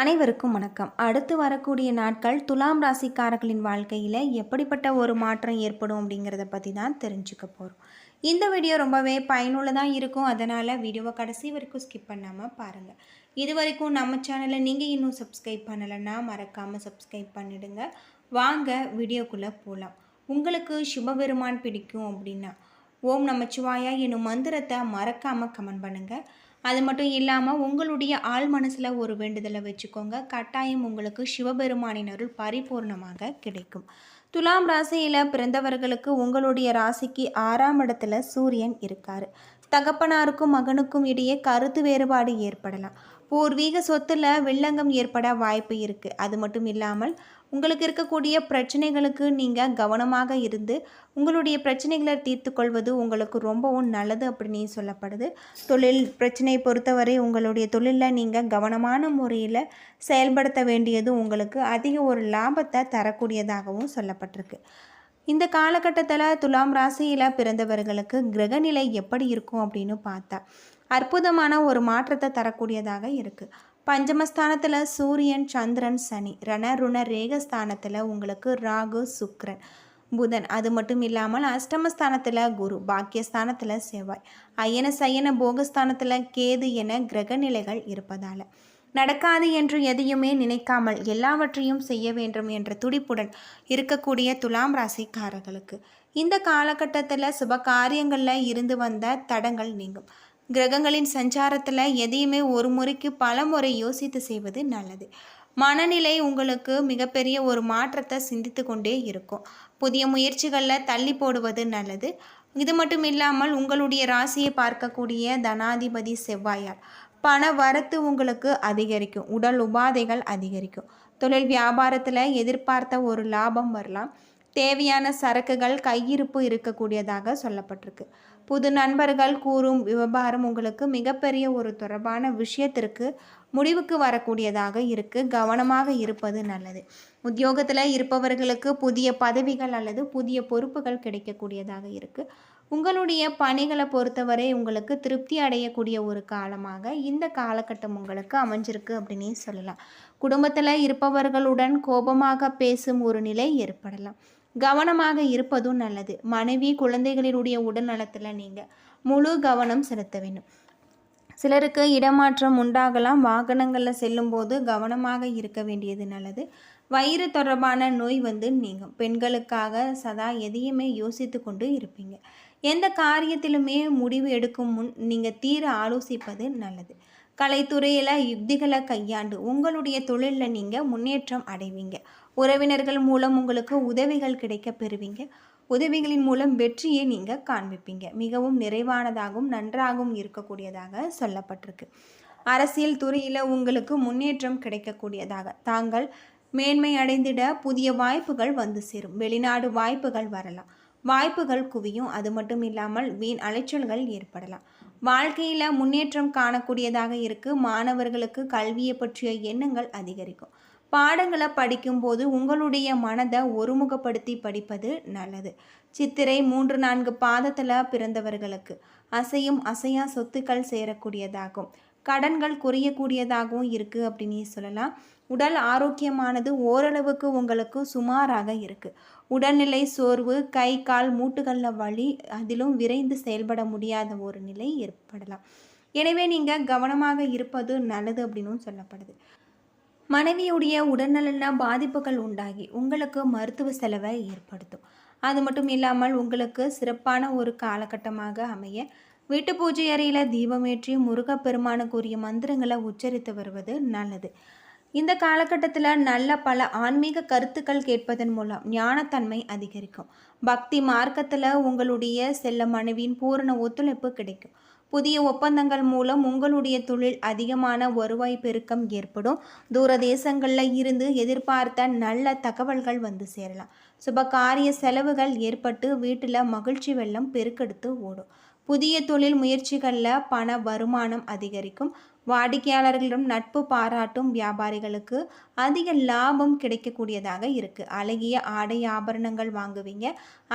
அனைவருக்கும் வணக்கம். அடுத்து வரக்கூடிய நாட்கள் துலாம் ராசிக்காரர்களின் வாழ்க்கையில் எப்படிப்பட்ட ஒரு மாற்றம் ஏற்படும் அப்படிங்கிறத பற்றி தான் தெரிஞ்சுக்க போகிறோம் இந்த வீடியோ ரொம்பவே பயனுள்ளதாக இருக்கும். அதனால் வீடியோவை கடைசி வரைக்கும் ஸ்கிப் பண்ணாமல் பாருங்கள் இது வரைக்கும் நம்ம சேனலை நீங்கள் இன்னும் சப்ஸ்கிரைப் பண்ணலைன்னா மறக்காமல் சப்ஸ்கிரைப் பண்ணிடுங்க. வாங்க வீடியோக்குள்ளே போகலாம் உங்களுக்கு சிவபெருமான் பிடிக்கும் அப்படின்னா ஓம் நமச்சிவாயா என்னும் மந்திரத்தை மறக்காமல் கமெண்ட் பண்ணுங்கள் அது மட்டும் இல்லாமல் உங்களுடைய ஆள் மனசில் ஒரு வேண்டுதலை வச்சுக்கோங்க. கட்டாயம் உங்களுக்கு சிவபெருமானின் அருள் பரிபூர்ணமாக கிடைக்கும். துலாம் ராசியில் பிறந்தவர்களுக்கு உங்களுடைய ராசிக்கு ஆறாம் இடத்துல சூரியன் இருக்கார். தகப்பனாருக்கும் மகனுக்கும் இடையே கருத்து வேறுபாடு ஏற்படலாம். பூர்வீக சொத்துல வில்லங்கம் ஏற்பட வாய்ப்பு இருக்குது அது மட்டும் இல்லாமல் உங்களுக்கு இருக்கக்கூடிய பிரச்சனைகளுக்கு நீங்கள் கவனமாக இருந்து உங்களுடைய பிரச்சனைகளை தீர்த்து கொள்வது உங்களுக்கு ரொம்பவும் நல்லது அப்படின்னு சொல்லப்படுது. தொழில் பிரச்சனையை பொறுத்தவரை உங்களுடைய தொழிலில் நீங்கள் கவனமான முறையில் செயல்படுத்த வேண்டியது உங்களுக்கு அதிக ஒரு லாபத்தை தரக்கூடியதாகவும் சொல்லப்பட்டிருக்கு. இந்த காலகட்டத்தில் துலாம் ராசியில் பிறந்தவர்களுக்கு கிரகநிலை எப்படி இருக்கும் அப்படின்னு பார்த்தா அற்புதமான ஒரு மாற்றத்தை தரக்கூடியதாக இருக்குது பஞ்சமஸ்தானத்தில் சூரியன் சந்திரன் சனி. ரண ருண ரேகஸ்தானத்தில் உங்களுக்கு ராகு சுக்ரன் புதன். அது மட்டும் இல்லாமல் அஷ்டமஸ்தானத்தில் குரு பாக்கியஸ்தானத்தில் செவ்வாய். அயன சயன போகஸ்தானத்தில் கேது என கிரகநிலைகள் இருப்பதால். நடக்காது என்று எதையுமே நினைக்காமல் எல்லாவற்றையும் செய்ய வேண்டும் என்ற துடிப்புடன் இருக்கக்கூடிய துலாம் ராசிக்காரர்களுக்கு. இந்த காலகட்டத்தில் சுப காரியங்களில் இருந்து வந்த தடங்கள் நீங்கும். கிரகங்களின் சஞ்சாரத்தில் எதையுமே ஒரு முறைக்கு பல முறை யோசித்து செய்வது நல்லது. மனநிலை உங்களுக்கு மிகப்பெரிய ஒரு மாற்றத்தை சிந்தித்து கொண்டே இருக்கும். புதிய முயற்சிகளில் தள்ளி போடுவது நல்லது. இது மட்டும் இல்லாமல் உங்களுடைய ராசியை பார்க்கக்கூடிய தனாதிபதி செவ்வாயால் பண வரத்து உங்களுக்கு அதிகரிக்கும். உடல் உபாதைகள் அதிகரிக்கும். தொழில் வியாபாரத்தில் எதிர்பார்த்த ஒரு லாபம் வரலாம். தேவையான சரக்குகள் கையிருப்பு இருக்கக்கூடியதாக சொல்லப்பட்டிருக்கு. புது நண்பர்கள் கூறும் விவகாரம் உங்களுக்கு மிகப்பெரிய ஒரு தொடர்பான விஷயத்திற்கு முடிவுக்கு வரக்கூடியதாக இருக்குது கவனமாக இருப்பது நல்லது. உத்தியோகத்தில் இருப்பவர்களுக்கு புதிய பதவிகள் அல்லது புதிய பொறுப்புகள் கிடைக்கக்கூடியதாக இருக்குது உங்களுடைய பணிகளை பொறுத்தவரை உங்களுக்கு திருப்தி அடையக்கூடிய ஒரு காலமாக இந்த காலகட்டம் உங்களுக்கு அமைஞ்சிருக்கு அப்படின்னே சொல்லலாம். குடும்பத்தில் இருப்பவர்களுடன் கோபமாக பேசும் ஒரு நிலை ஏற்படலாம். கவனமாக இருப்பதும் நல்லது. மனைவி குழந்தைகளினுடைய உடல் நலத்தில் நீங்கள் முழு கவனம் செலுத்த வேண்டும். சிலருக்கு இடமாற்றம் உண்டாகலாம். வாகனங்களில் செல்லும்போது கவனமாக இருக்க வேண்டியது நல்லது. வயிறு தொடர்பான நோய் வந்து நீங்கள் பெண்களுக்காக சதா எதையுமே யோசித்து கொண்டு இருப்பீங்க. எந்த காரியத்திலுமே முடிவு எடுக்கும் முன் நீங்கள் தீர ஆலோசிப்பது நல்லது. கலைத்துறையில் யுக்திகளை கையாண்டு உங்களுடைய தொழிலில் நீங்கள் முன்னேற்றம் அடைவீங்க. உறவினர்கள் மூலம் உங்களுக்கு உதவிகள் கிடைக்க பெறுவீங்க. உதவிகளின் மூலம் வெற்றியை நீங்கள் காண்பிப்பீங்க. மிகவும் நிறைவானதாகவும் நன்றாகவும் இருக்கக்கூடியதாக சொல்லப்பட்டிருக்கு. அரசியல் துறையில் உங்களுக்கு முன்னேற்றம் கிடைக்கக்கூடியதாக. தாங்கள் மேன்மை அடைந்திட புதிய வாய்ப்புகள் வந்து சேரும். வெளிநாடு வாய்ப்புகள் வரலாம். வாய்ப்புகள் குவியும். அது மட்டும் இல்லாமல் வீண் அலைச்சல்கள் ஏற்படலாம். வாழ்க்கையில் முன்னேற்றம் காணக்கூடியதாக இருக்குது மாணவர்களுக்கு கல்வியை பற்றிய எண்ணங்கள் அதிகரிக்கும். பாடங்களை படிக்கும்போது உங்களுடைய மனதை ஒருமுகப்படுத்தி படிப்பது நல்லது. சித்திரை மூன்று நான்கு பாதத்தில் பிறந்தவர்களுக்கு அசையும் அசையா சொத்துக்கள் சேரக்கூடியதாகும். கடன்கள் குறையக்கூடியதாகவும் இருக்குது அப்படின்னு சொல்லலாம். உடல் ஆரோக்கியமானது ஓரளவுக்கு உங்களுக்கு சுமாராக இருக்குது உடல்நிலை சோர்வு கை கால் மூட்டுகளில் வலி அதிலும் விரைந்து செயல்பட முடியாத ஒரு நிலை ஏற்படலாம். எனவே நீங்கள் கவனமாக இருப்பது நல்லது அப்படின்னும் சொல்லப்படுது. மனைவியுடைய உடல்நல பாதிப்புகள் உண்டாகி உங்களுக்கு மருத்துவ செலவை ஏற்படுத்தும். அது மட்டும் இல்லாமல் உங்களுக்கு சிறப்பான ஒரு காலகட்டமாக அமைய வீட்டு பூஜை அறையில் தீபமேற்றி முருகப்பெருமானுக்குரிய மந்திரங்களை உச்சரித்து வருவது நல்லது. இந்த காலகட்டத்தில் நல்ல பல ஆன்மீக கருத்துக்கள் கேட்பதன் மூலம் ஞானத்தன்மை அதிகரிக்கும். பக்தி மார்க்கத்தில் உங்களுடைய செல்ல மனைவியின் பூரண ஒத்துழைப்பு கிடைக்கும். புதிய ஒப்பந்தங்கள் மூலம் உங்களுடைய தொழில் அதிகமான வருவாய் பெருக்கம் ஏற்படும். தூர தேசங்களில் இருந்து எதிர்பார்த்த நல்ல தகவல்கள் வந்து சேரலாம். சுப காரிய செலவுகள் ஏற்பட்டு வீட்டில் மகிழ்ச்சி வெள்ளம் பெருக்கெடுத்து ஓடும். புதிய தொழில் முயற்சிகளில் பண வருமானம் அதிகரிக்கும். வாடிக்கையாளர்களிடம் நட்பு பாராட்டும் வியாபாரிகளுக்கு அதிக லாபம் கிடைக்கக்கூடியதாக இருக்குது அழகிய ஆடை ஆபரணங்கள் வாங்குவீங்க.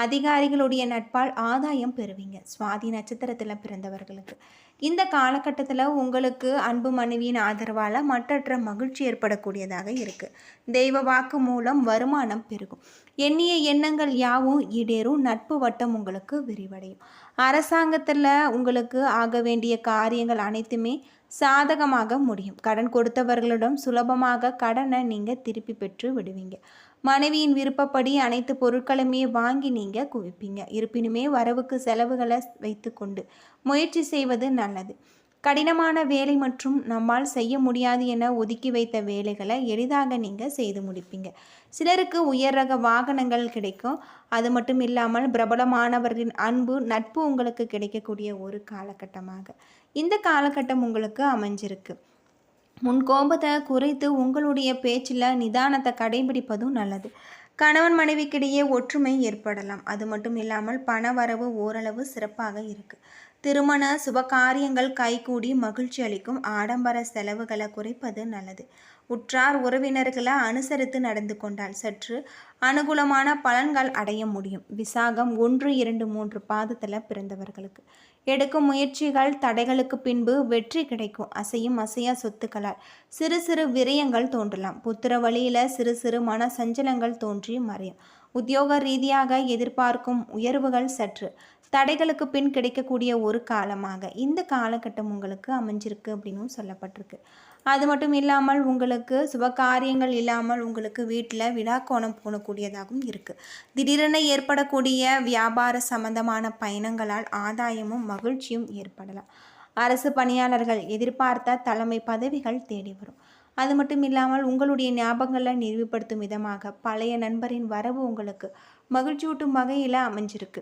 அதிகாரிகளுடைய நட்பால் ஆதாயம் பெறுவீங்க. சுவாதி நட்சத்திரத்தில் பிறந்தவர்களுக்கு. இந்த காலகட்டத்தில் உங்களுக்கு அன்பு மனைவியின் ஆதரவால் மற்றற்ற மகிழ்ச்சி ஏற்படக்கூடியதாக இருக்குது தெய்வ வாக்கு மூலம் வருமானம் பெருகும். எண்ணிய எண்ணங்கள் யாவும் இடேறும் நட்பு வட்டம் உங்களுக்கு விரிவடையும். அரசாங்கத்தில் உங்களுக்கு ஆக வேண்டிய காரியங்கள் அனைத்துமே சாதகமாக முடியும். கடன் கொடுத்தவர்களிடம் சுலபமாக கடனை நீங்கள் திருப்பி பெற்று விடுவீங்க. மனைவியின் விருப்பப்படி அனைத்து பொருட்களுமே வாங்கி நீங்கள் குவிப்பீங்க. இருப்பினுமே வரவுக்கு செலவுகளை வைத்துக்கொண்டு முயற்சி செய்வது நல்லது. கடினமான வேலை மற்றும் நம்மால் செய்ய முடியாது என ஒதுக்கி வைத்த வேலைகளை எளிதாக நீங்கள் செய்து முடிப்பீங்க. சிலருக்கு உயர் ரக வாகனங்கள் கிடைக்கும். அது மட்டும் இல்லாமல் பிரபலமானவர்களின் அன்பு நட்பு உங்களுக்கு கிடைக்கக்கூடிய ஒரு காலகட்டமாக. இந்த காலகட்டம் உங்களுக்கு அமைஞ்சிருக்கு. முன் கோபத்தை குறைத்து உங்களுடைய பேச்சில் நிதானத்தை கடைபிடிப்பதும் நல்லது. கணவன் மனைவிக்கிடையே ஒற்றுமை ஏற்படலாம். அது மட்டும் இல்லாமல் பண வரவு ஓரளவு சிறப்பாக இருக்குது திருமண சுபகாரியங்கள் கைகூடி மகிழ்ச்சி அளிக்கும். ஆடம்பர செலவுகளை குறைப்பது நல்லது. உற்றார் உறவினர்களை அனுசரித்து நடந்து கொண்டால் சற்று அனுகூலமான பலன்கள் அடைய முடியும். விசாகம் ஒன்று இரண்டு மூன்று பாதத்தில் பிறந்தவர்களுக்கு. எடுக்கும் முயற்சிகள் தடைகளுக்கு பின்பு வெற்றி கிடைக்கும். அசையும் அசையா சொத்துக்களால் சிறு சிறு விரயங்கள் தோன்றலாம். புத்திர வழியில் சிறு சிறு மன சஞ்சலங்கள் தோன்றி மறையும். உத்தியோக ரீதியாக எதிர்பார்க்கும் உயர்வுகள் சற்று தடைகளுக்கு பின் கிடைக்கக்கூடிய ஒரு காலமாக இந்த காலகட்டம் உங்களுக்கு அமைஞ்சிருக்கு அப்படின்னும் சொல்லப்பட்டிருக்கு. அது மட்டும் இல்லாமல் உங்களுக்கு சுபகாரியங்கள் இல்லாமல் உங்களுக்கு வீட்டில் விழாக்கோணம் போகக்கூடியதாகவும் இருக்குது திடீரென ஏற்படக்கூடிய வியாபார சம்பந்தமான பயணங்களால் ஆதாயமும் மகிழ்ச்சியும் ஏற்படலாம். அரசு பணியாளர்கள் எதிர்பார்த்த தலைமை பதவிகள் தேடி வரும். அது மட்டும் இல்லாமல் உங்களுடைய ஞாபகங்களை நினைவுபடுத்தும் விதமாக பழைய நண்பரின் வரவு உங்களுக்கு மகிழ்ச்சியூட்டும் வகையில் அமைஞ்சிருக்கு.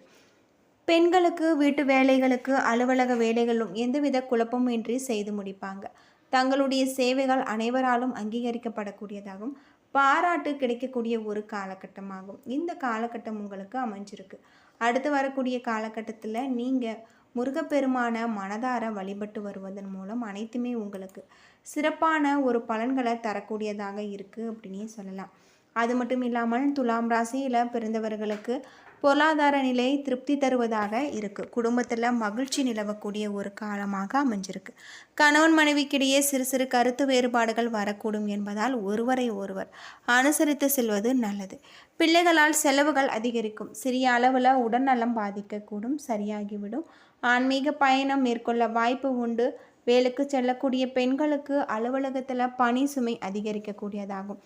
பெண்களுக்கு வீட்டு வேலைகளுக்கு அலுவலக வேலைகளும் எந்தவித குழப்பமும் இன்றி செய்து முடிப்பாங்க. தங்களுடைய சேவைகள் அனைவராலும் அங்கீகரிக்கப்படக்கூடியதாகவும் பாராட்டு கிடைக்கக்கூடிய ஒரு காலகட்டமாகும். இந்த காலகட்டம் உங்களுக்கு அமைஞ்சிருக்கு. அடுத்து வரக்கூடிய காலகட்டத்தில் நீங்கள் முருகப்பெருமான மனதார வழிபட்டு வருவதன் மூலம் அனைத்துமே உங்களுக்கு சிறப்பான ஒரு பலன்களை தரக்கூடியதாக இருக்குது அப்படின்னே சொல்லலாம். அது மட்டும் இல்லாமல் துலாம் ராசியில் பிறந்தவர்களுக்கு பொருளாதார நிலை திருப்தி தருவதாக இருக்குது குடும்பத்தில் மகிழ்ச்சி நிலவக்கூடிய ஒரு காலமாக அமைஞ்சிருக்கு. கணவன் மனைவிக்கிடையே சிறு சிறு கருத்து வேறுபாடுகள் வரக்கூடும் என்பதால் ஒருவரை ஒருவர் அனுசரித்து செல்வது நல்லது. பிள்ளைகளால் செலவுகள் அதிகரிக்கும். சிறிய அளவில் உடல்நலம் பாதிக்கக்கூடும் சரியாகிவிடும். ஆன்மீக பயணம் மேற்கொள்ள வாய்ப்பு உண்டு. வேலைக்கு செல்லக்கூடிய பெண்களுக்கு அலுவலகத்தில் பணி சுமை அதிகரிக்கக்கூடியதாகும்.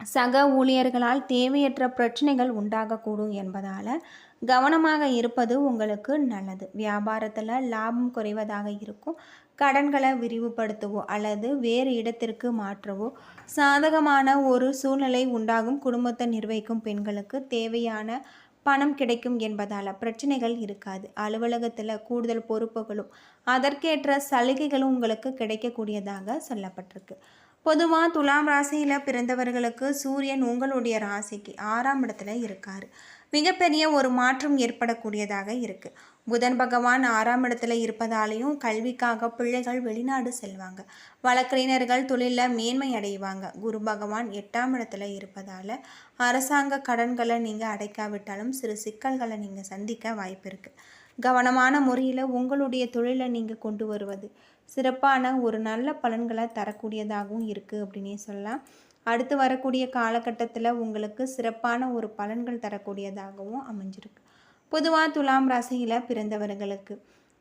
சக ஊழியர்களால் தேவையற்ற பிரச்சனைகள் உண்டாகக்கூடும் என்பதால் கவனமாக இருப்பது உங்களுக்கு நல்லது. வியாபாரத்தில் லாபம் குறைவதாக இருக்கும். கடன்களை விரிவுபடுத்தவோ அல்லது வேறு இடத்திற்கு மாற்றவோ சாதகமான ஒரு சூழ்நிலை உண்டாகும். குடும்பத்தை நிர்வகிக்கும் பெண்களுக்கு தேவையான பணம் கிடைக்கும் என்பதால் பிரச்சனைகள் இருக்காது. அலுவலகத்தில் கூடுதல் பொறுப்புகளும் அதற்கேற்ற சலுகைகளும் உங்களுக்கு கிடைக்கக்கூடியதாக சொல்லப்பட்டிருக்கு. பொதுவாக துலாம் ராசியில் பிறந்தவர்களுக்கு சூரியன் உங்களுடைய ராசிக்கு ஆறாம் இடத்துல இருக்கார். மிகப்பெரிய ஒரு மாற்றம் ஏற்படக்கூடியதாக இருக்குது புதன் பகவான் ஆறாம் இடத்துல இருப்பதாலேயும் கல்விக்காக பிள்ளைகள் வெளிநாடு செல்வாங்க. வழக்கறிஞர்கள் தொழிலில் மேன்மை அடைவாங்க. குரு பகவான் எட்டாம் இடத்துல இருப்பதால் அரசாங்க கடன்களை நீங்கள் அடைக்காவிட்டாலும் சிறு சிக்கல்களை நீங்கள் சந்திக்க வாய்ப்பு இருக்குது கவனமான முறையில் உங்களுடைய தொழிலை நீங்கள் கொண்டு வருவது சிறப்பான ஒரு நல்ல பலன்களை தரக்கூடியதாகவும் இருக்குது அப்படின்னே சொல்லலாம். அடுத்து வரக்கூடிய காலகட்டத்தில் உங்களுக்கு சிறப்பான ஒரு பலன்கள் தரக்கூடியதாகவும் அமைஞ்சிருக்கு. பொதுவாக துலாம் ராசியில் பிறந்தவர்களுக்கு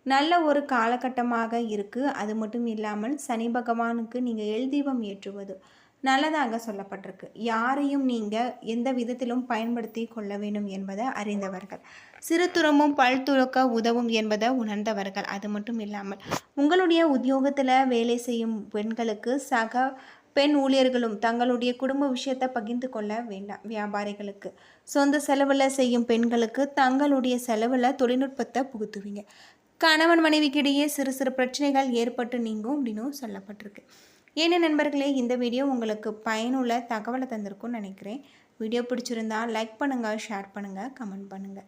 நல்ல ஒரு காலகட்டமாக இருக்குது அது மட்டும் இல்லாமல் சனி பகவானுக்கு நீங்கள் எழுதீபம் ஏற்றுவது நல்லதாக சொல்லப்பட்டிருக்கு. யாரையும் நீங்கள் எந்த விதத்திலும் பயன்படுத்தி கொள்ள வேண்டும் என்பதை அறிந்தவர்கள். சிறு துறமும் பல் துறக்க உதவும் என்பதை உணர்ந்தவர்கள். அது மட்டும் இல்லாமல் உங்களுடைய உத்தியோகத்தில் வேலை செய்யும் பெண்களுக்கு சக பெண் ஊழியர்களும் தங்களுடைய குடும்ப விஷயத்தை பகிர்ந்து கொள்ள வேண்டாம் வியாபாரிகளுக்கு. சொந்த செலவில் செய்யும் பெண்களுக்கு தங்களுடைய செலவில் தொழில்நுட்பத்தை புகுத்துவீங்க. கணவன் மனைவிக்கிடையே சிறு சிறு பிரச்சனைகள் ஏற்பட்டு நீங்கும் அப்படின்னும் சொல்லப்பட்டிருக்கு. ஏன்னா நண்பர்களே இந்த வீடியோ உங்களுக்கு பயனுள்ள தகவலை தந்திருக்கும்னு நினைக்கிறேன். வீடியோ பிடிச்சிருந்தா லைக் பண்ணுங்கள் ஷேர் பண்ணுங்கள் கமெண்ட் பண்ணுங்கள்